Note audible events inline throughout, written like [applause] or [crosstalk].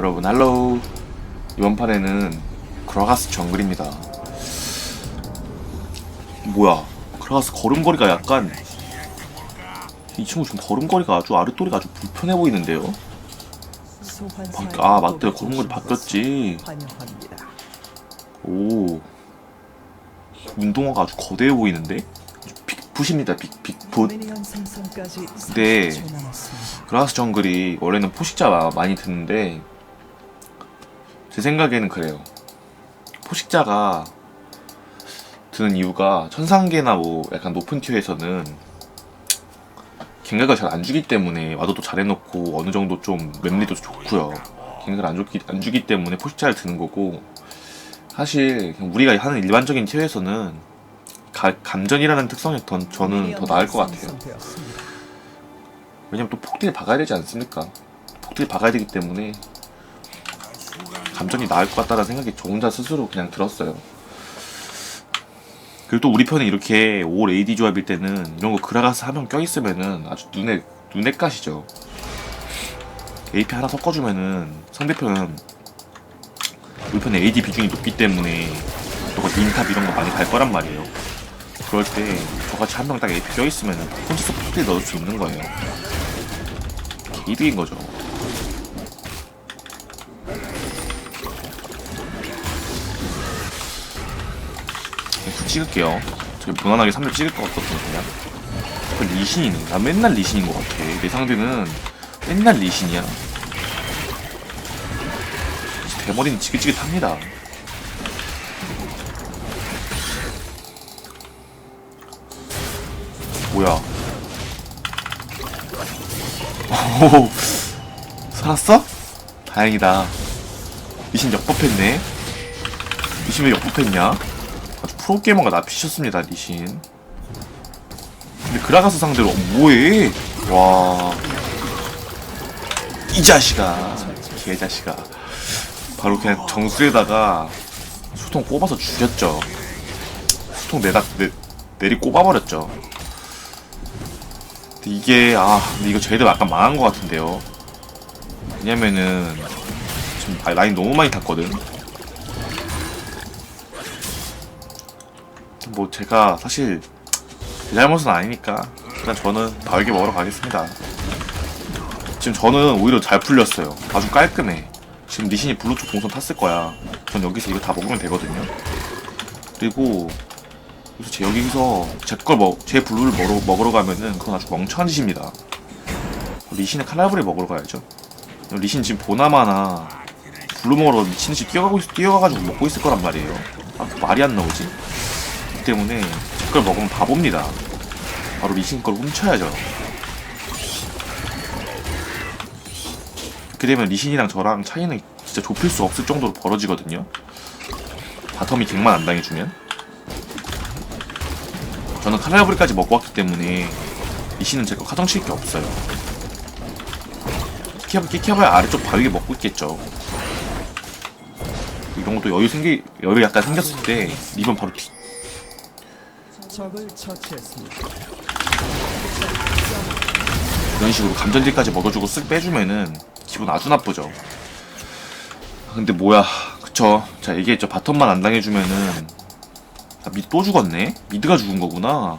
여러분 할로우 이번 판에는 그라가스 정글입니다. 뭐야? 그라가스 걸음걸이가 약간 이 친구 좀 걸음걸이가 아주 아랫도리가 아주 불편해 보이는데요? 아 맞다 걸음걸이 바뀌었지. 오. 운동화가 아주 거대해 보이는데? 빅풋입니다. 빅, 빅풋. 미니언 생성까지 네. 30초 남았습니다. 그라스 정글이 원래는 포식자 마- 많이 드는데 제 생각에는 그래요. 포식자가 드는 이유가 천상계나 뭐 약간 높은 티어에서는 갱각을 잘 안 주기 때문에 와도도 잘 해놓고 어느 정도 좀 맵리도 좋고요. 갱각을 안 주기, 안 주기 때문에 포식자를 드는 거고 사실 우리가 하는 일반적인 티어에서는 가- 감전이라는 특성이 더, 저는 더 나을 것 같아요. 왜냐면 또 폭딜 박아야 되지 않습니까? 폭딜 박아야 되기 때문에 감정이 나을 것 같다는 생각이 저 혼자 스스로 그냥 들었어요. 그리고 또 우리 편에 이렇게 올 AD 조합일 때는 이런 거 그라가스 한 명 껴있으면은 아주 눈에 눈에 까시죠. AP 하나 섞어주면은 상대편은 우리 편에 AD 비중이 높기 때문에 또 닌탑 이런 거 많이 갈 거란 말이에요. 그럴 때 저같이 한 명 딱 AP 껴있으면은 혼자서 폭딜 넣을 수 있는 거예요. 이득인 거죠. 찍을게요. 저기 무난하게 3점 찍을 것 같거든요, 그냥. 그 리신이네. 나 맨날 리신인 것 같아. 내 상대는 맨날 리신이야. 대머리는 지긋지긋합니다. 뭐야? 오, 살았어? 다행이다. 리신 역법했네. 리신 왜 역법했냐? 프로게이머가 납치셨습니다, 리신. 근데 그라가스 상대로 어, 뭐해? 와. 이 자식아. 개자식아. 바로 그냥 정수에다가 수통 꼽아서 죽였죠. 수통 내다, 내, 내리 꼽아버렸죠. 근데 이게 아 근데 이거 저희들 약간 망한 것 같은데요. 왜냐면은 지금 아, 라인 너무 많이 탔거든. 뭐 제가 사실 제 잘못은 아니니까 일단 저는 달게 먹으러 가겠습니다. 지금 저는 오히려 잘 풀렸어요. 아주 깔끔해. 지금 니신이 블루 쪽 동선 탔을 거야. 전 여기서 이거 다 먹으면 되거든요. 그리고 그래서 제 여기서 제걸 먹, 제 블루를 먹으러, 먹으러 가면은 그건 아주 멍청한 짓입니다. 리신의 칼라브리 먹으러 가야죠. 리신 지금 보나마나 블루 먹으러 미친 듯이 뛰어가고 있, 뛰어가가지고 먹고 있을 거란 말이에요. 아, 그 말이 안 나오지. 그 때문에 제걸 먹으면 바보입니다. 바로 리신 걸 훔쳐야죠. 그렇게 되면 리신이랑 저랑 차이는 진짜 좁힐 수 없을 정도로 벌어지거든요. 바텀이 갱만 안 당해주면. 저는 카라브리까지 먹고 왔기 때문에 리신은 제거 카정 칠 게 없어요. 키키아바, 키키아바야 아래쪽 바위에 먹고 있겠죠. 이런 것도 여유 생기, 여유 약간 생겼을 때 리본 바로 뒤, 적을 처치했습니다. 이런 식으로 감전딜까지 먹어주고 쓱 빼주면은 기분 아주 나쁘죠. 아, 근데 뭐야, 그쵸. 자, 얘기했죠. 바텀만 안 당해주면은 아, 미드 또 죽었네? 미드가 죽은 거구나.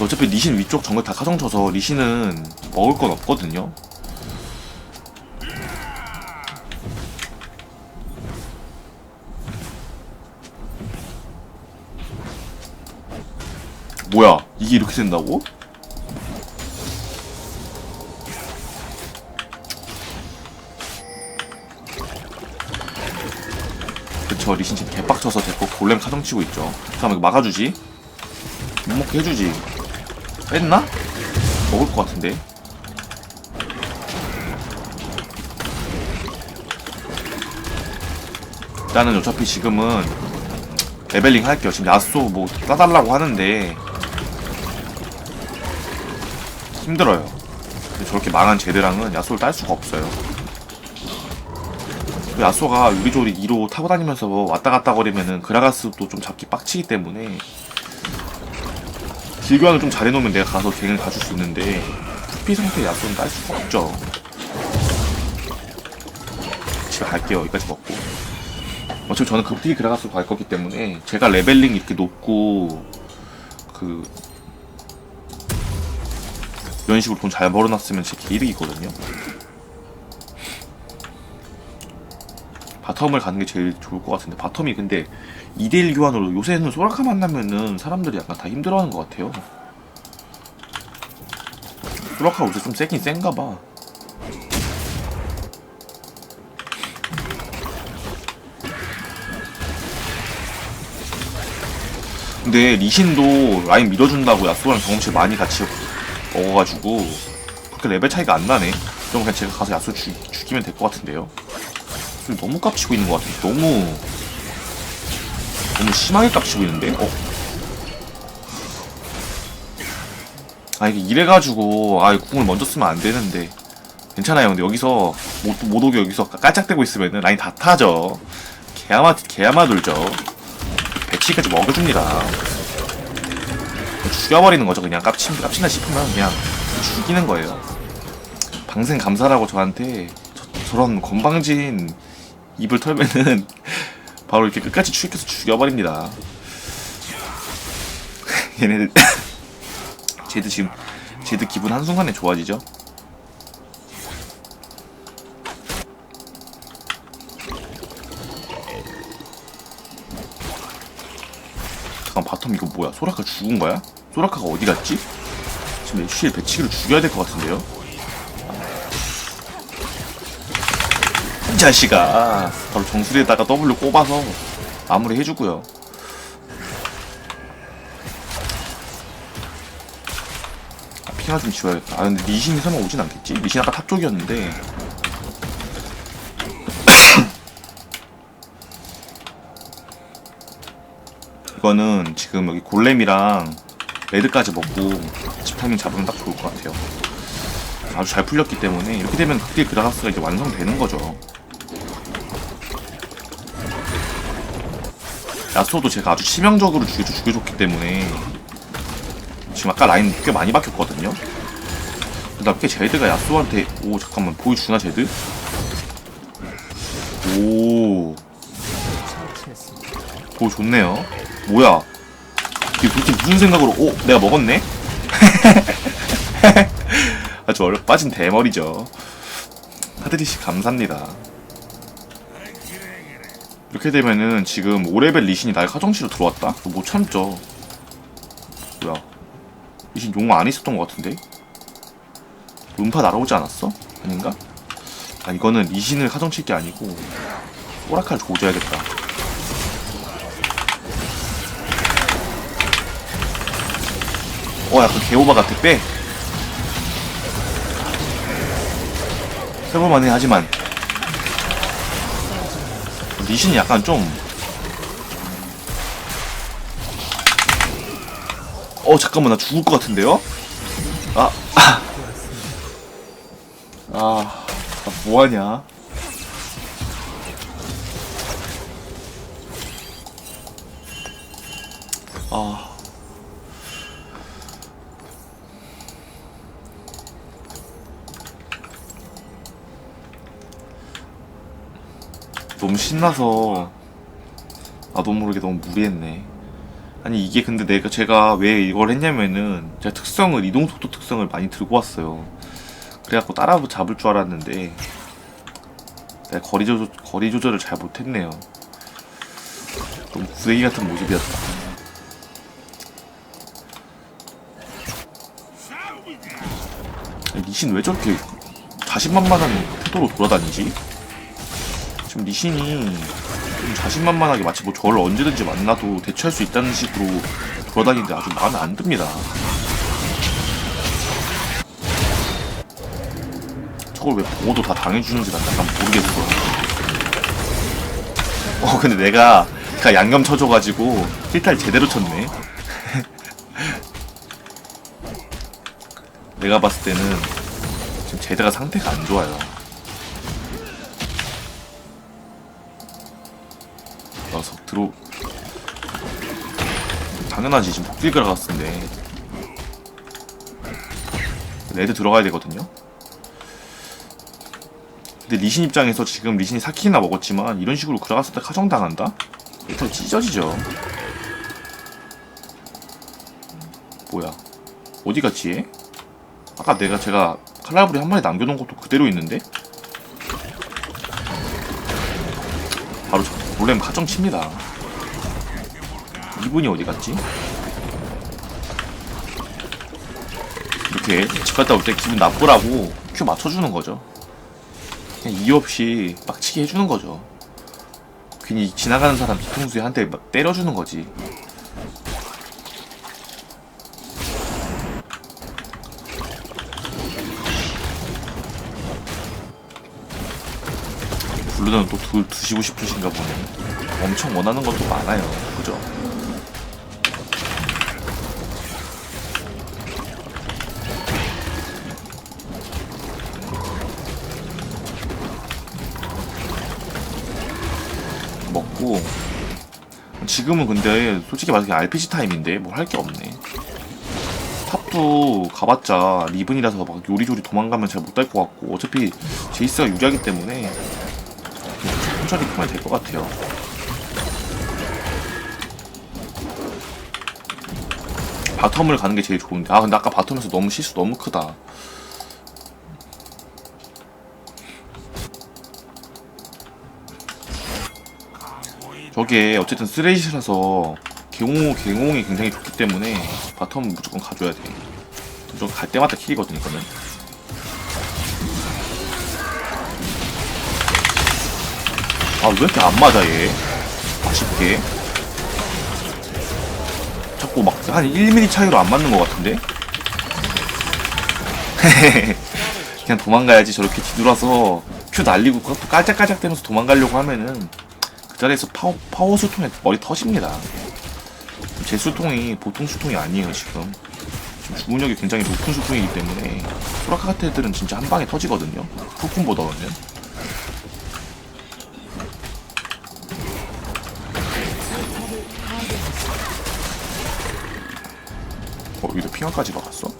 어차피 리신 위쪽 정글 다 가정 쳐서 리신은 먹을 건 없거든요. 뭐야, 이게 이렇게 된다고? 그쵸 리신 지금 개빡쳐서 제거 골렘 카정 치고 있죠. 잠깐만 이거 막아주지. 못 먹게 해주지. 뺐나? 먹을 것 같은데. 일단은 어차피 지금은 레벨링 할게요. 지금 야쏘 뭐 따달라고 하는데 힘들어요 근데 저렇게 망한 제드랑은 야쏘를 딸 수가 없어요 그 야쏘가 요리조리 2로 타고 다니면서 왔다 갔다 거리면은 그라가스도 좀 잡기 빡치기 때문에 길교환을 좀 잘해놓으면 내가 가서 갱을 가줄 수 있는데 푸피 상태 야쏘는 딸 수가 없죠 집에 갈게요. 여기까지 먹고. 어차피 저는 급히 그라가스로 갈 거기 때문에 제가 레벨링 이렇게 높고 그 이런 식으로 돈 잘 벌어놨으면 제 개이득이거든요. 바텀을 가는 게 제일 좋을 것 같은데 바텀이 근데 2대1 교환으로 요새는 소라카 만나면은 사람들이 약간 다 힘들어하는 것 같아요. 소라카 요새 좀 세긴 센가 봐. 근데 리신도 라인 밀어준다고 야스오랑 경험치 많이 같이 먹어가지고 그렇게 레벨 차이가 안 나네. 그럼 그냥 제가 가서 죽, 죽이면 될 것 같은데요. 너무 깝치고 있는 것 같은데 너무 너무 심하게 깝치고 있는데? 어? 아 이게 이래가지고 아 궁을 먼저 쓰면 안 되는데 괜찮아요 근데 여기서 못, 못 오게 여기서 깔짝대고 있으면은 라인 다 타죠 개야마 개야마 돌죠 배치까지 먹여줍니다 죽여버리는 거죠. 그냥 깝친, 깝친다 싶으면 그냥 죽이는 거예요. 방생 감사라고 저한테 저, 저런 건방진 입을 털면은 [laughs] 바로 이렇게 끝까지 추격해서 죽여버립니다. [laughs] 얘네들 [coughs] 쟤도 지금 쟤도 기분 한순간에 좋아지죠? 잠깐 바텀 이거 뭐야? 소라카 죽은 거야? 소라카가 어디 갔지? 지금 애쉬를 배치기로 죽여야 될 것 같은데요? 이 자식아 바로 정수리에다가 W 꼽아서 마무리 해주고요 아, 핑하 좀 지워야겠다 아 근데 리신이 설마 오진 않겠지? 리신 아까 탑 쪽이었는데 [coughs] 이거는 지금 여기 골렘이랑 레드까지 먹고 집 타이밍 잡으면 딱 좋을 것 같아요. 아주 잘 풀렸기 때문에 이렇게 되면 극딜 그라가스가 이제 완성되는 거죠. 야소도 제가 아주 치명적으로 죽여, 죽여줬기 때문에 지금 아까 라인 꽤 많이 박혔거든요. 그다음 꽤 제드가 야소한테 오 잠깐만 보여주나 제드? 오. 보여줬네요. 뭐야 도대체 무슨 생각으로 오 내가 먹었네? [laughs] 아주 얼 빠진 대머리죠 하드리씨 감사합니다 이렇게 되면은 지금 5레벨 리신이 날 카정치로 들어왔다? 못 참죠 뭐야 리신 용어 안 있었던 것 같은데? 룸파 날아오지 않았어? 아닌가? 아 이거는 리신을 카정칠 게 아니고 오라칼 조져야겠다 어 약간 개오바 같아 빼 해볼만해 하지만 리신이 약간 좀 어, 잠깐만, 나 죽을 것 같은데요? 아, [laughs] 아, 아, 나 뭐하냐? 아. 너무 신나서 나도 모르게 너무 무리했네. 아니 이게 근데 내가 제가 왜 이걸 했냐면은 제가 특성을 이동 속도 특성을 많이 들고 왔어요. 그래갖고 따라 잡을 줄 알았는데 내가 거리 조절 거리 조절을 잘 못했네요. 너무 구데기 같은 모습이었다. 아니, 리신 왜 저렇게 자신만만한 태도로 돌아다니지? 지금 리신이 좀 자신만만하게 마치 뭐 저를 언제든지 만나도 대처할 수 있다는 식으로 돌아다니는데 아주 마음에 안 듭니다. 저걸 왜 보고도 다 당해주는지 난 약간 모르겠어. 어, 근데 내가, 내가 양념 쳐줘가지고, 힐탈 제대로 쳤네. [laughs] 내가 봤을 때는, 지금 제드가 상태가 안 좋아요. 녀석 들어 당연하지 지금 복딜 들어갔는데 레드 들어가야 되거든요 근데 리신 입장에서 지금 리신이 사키나 먹었지만 이런 식으로 그라가스 때 카정당한다? 일단 찢어지죠. 뭐야? 어디 갔지 얘? 아까 내가 제가 칼날부리 한 마리 남겨놓은 것도 그대로 있는데? 바로 저 놀래면 카정 칩니다. 이분이 어디 갔지? 이렇게 집 갔다 올 때 기분 나쁘라고 큐 맞춰주는 거죠. 그냥 이유 없이 빡치게 해주는 거죠. 괜히 지나가는 사람 뒤통수에 한대막 때려주는 거지. 블루는 또 두, 드시고 싶으신가 보네. 엄청 원하는 것도 많아요. 그죠? 먹고 지금은 근데 솔직히 말해서 RPG 타임인데 뭘 할 게 없네 탑도 가봤자 리븐이라서 막 요리조리 도망가면 잘못달것 같고 어차피 제이스가 유리하기 때문에 천천히 풀면 될 것 같아요 바텀을 가는 게 제일 좋은데 아 근데 아까 바텀에서 너무 실수 너무 크다 저게 어쨌든 쓰레기라서 개공, 개공이 굉장히 좋기 때문에 바텀 무조건 가줘야 돼. 무조건 갈 때마다 킬이거든, 이거는. 아, 왜 이렇게 안 맞아, 얘? 아쉽게. 자꾸 막 한 1mm 차이로 안 맞는 것 같은데? [laughs] 그냥 도망가야지 저렇게 뒤돌아서 큐 날리고 그것도 깔짝깔짝 대면서 도망가려고 하면은 그 자리에서 파워, 파워 수통에 머리 터집니다. 제 수통이 보통 수통이 아니에요, 지금. 지금 주문력이 굉장히 높은 수통이기 때문에 소라카 같은 애들은 진짜 한 방에 터지거든요. 푸쿤보다 그러면. 어, 여기도 핑화까지 박았어? [coughs]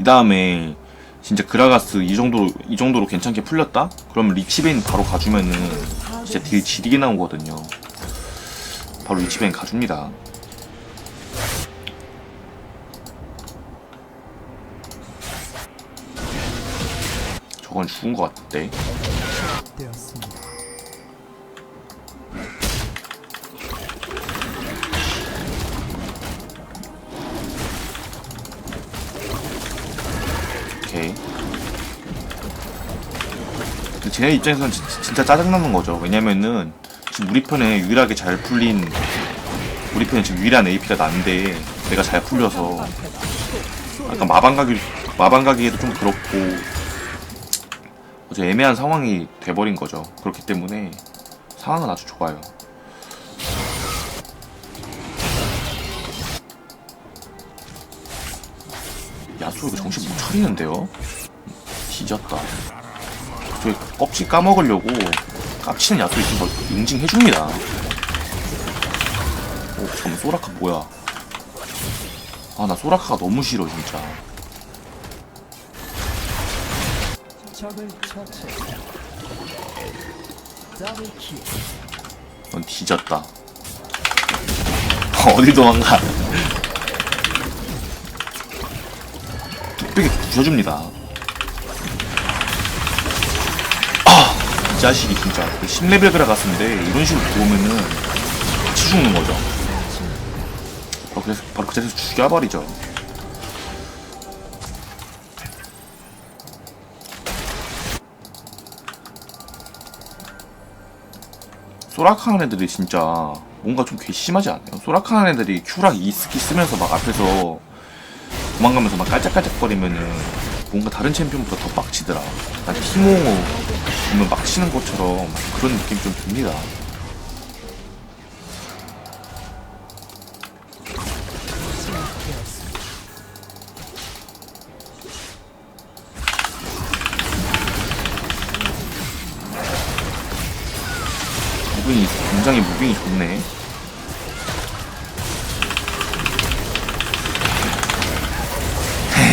이 다음에 진짜 그라가스 이 정도로 이 정도로 괜찮게 풀렸다? 그러면 리치베인 바로 가주면은 진짜 딜 지리게 나오거든요. 바로 리치베인 가줍니다. 저건 죽은 것 같대. 오케이. 근데 제 입장에서는 진- 진짜 짜증나는 거죠. 왜냐면은 지금 우리 편에 유일하게 잘 풀린 우리 편에 지금 유일한 AP가 난데 내가 잘 풀려서 약간 마방가기 마방가기에도 좀 그렇고 어제 애매한 상황이 돼버린 거죠. 그렇기 때문에 상황은 아주 좋아요. 야수 이거 정신 못 차리는데요? 뒤졌다. 저기 껍질 까먹으려고 깝치는 야수 있는 거 응징해줍니다. 오, 잠깐만, 소라카 뭐야. 아, 나 소라카가 너무 싫어, 진짜. 넌 뒤졌다. [laughs] 어디 도망가. 뚝배기 부셔줍니다. 아, 이 자식이 진짜 그 10레벨 들어갔는데 이런 식으로 들어오면은 같이 죽는 거죠. 바로 그 자리에서 죽여버리죠. 소라카 하는 애들이 진짜 뭔가 좀 괘씸하지 않나요? 소라카 하는 애들이 큐랑 이스키 쓰면서 막 앞에서 도망가면서 막 깔짝깔짝거리면은 뭔가 다른 챔피언보다 더 빡치더라. 난 티모 보면 빡치는 것처럼 그런 느낌 좀 듭니다. 무빙이 굉장히 무빙이 좋네.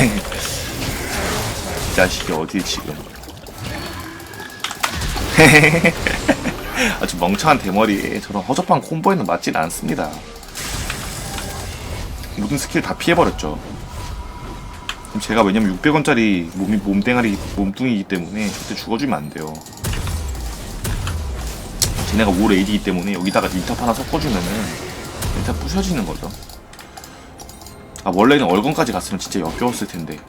[laughs] 자식이 어디 지금. [laughs] 아주 멍청한 대머리에 저런 허접한 콤보에는 맞진 않습니다. 모든 스킬 다 피해버렸죠. 제가 왜냐면 600원짜리 몸이 몸땡아리 몸뚱이기 때문에 절대 죽어주면 안 돼요. 쟤네가 올 AD이기 때문에 여기다가 린탑 하나 섞어주면은 린탑 부셔지는 거죠. 아 원래는 얼건까지 갔으면 진짜 역겨웠을 텐데.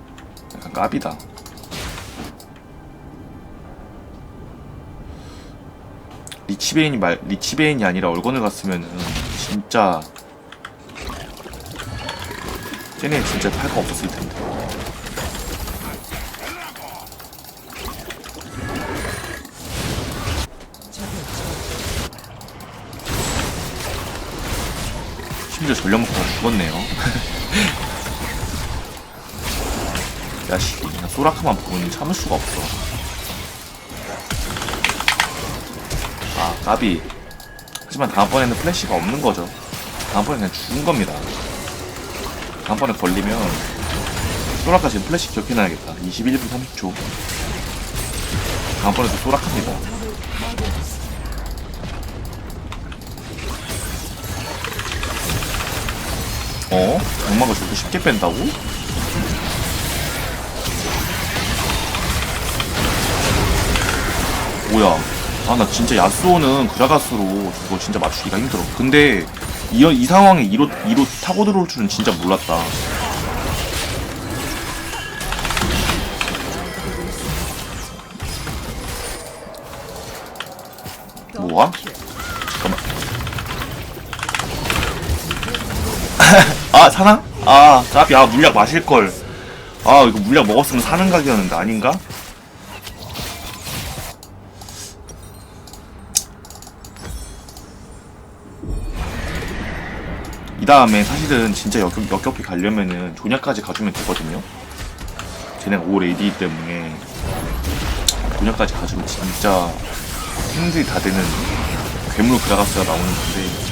약간 까비다. 리치베인이 말 리치베인이 아니라 얼건을 갔으면은 진짜 쟤네 진짜 팔거 없었을 텐데 심지어 전력 먹고 다 죽었네요. [laughs] 야씨. 그냥 소라카만 보면 참을 수가 없어. 아 까비. 하지만 다음번에는 플래시가 없는 거죠. 다음번에는 그냥 죽은 겁니다. 다음번에 걸리면 소라카 지금 플래시 기억해놔야겠다. 21분 30초. 다음번에도 소라카입니다 어? 악마가 저렇게 쉽게 뺀다고? 뭐야 아 나 진짜 야스오는 그라가스로 저거 진짜 맞추기가 힘들어 근데 이, 이 상황에 2로, 2로 타고 들어올 줄은 진짜 몰랐다 뭐야? 아 사나? 아 까비 아 물약 마실걸 아 이거 물약 먹었으면 사는 각이었는데 아닌가? 이 다음에 사실은 진짜 역, 역겹게 가려면은 조냐까지 가주면 되거든요 쟤네가 올 AD 때문에 조냐까지 가주면 진짜 힘들이 다 되는 괴물 그라가스가 나오는 건데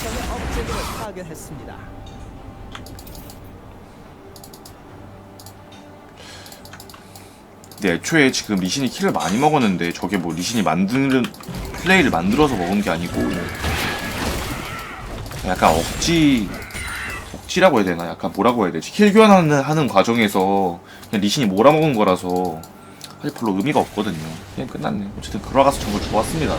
적의 업체들을 파괴했습니다. 근데 애초에 지금 리신이 킬을 많이 먹었는데 저게 뭐 리신이 만드는 플레이를 만들어서 먹은 게 아니고 약간 억지 억지라고 해야 되나? 약간 뭐라고 해야 되지? 킬 교환하는 하는 과정에서 그냥 리신이 몰아먹은 거라서 사실 별로 의미가 없거든요. 그냥 끝났네. 어쨌든 들어가서 정글 좋았습니다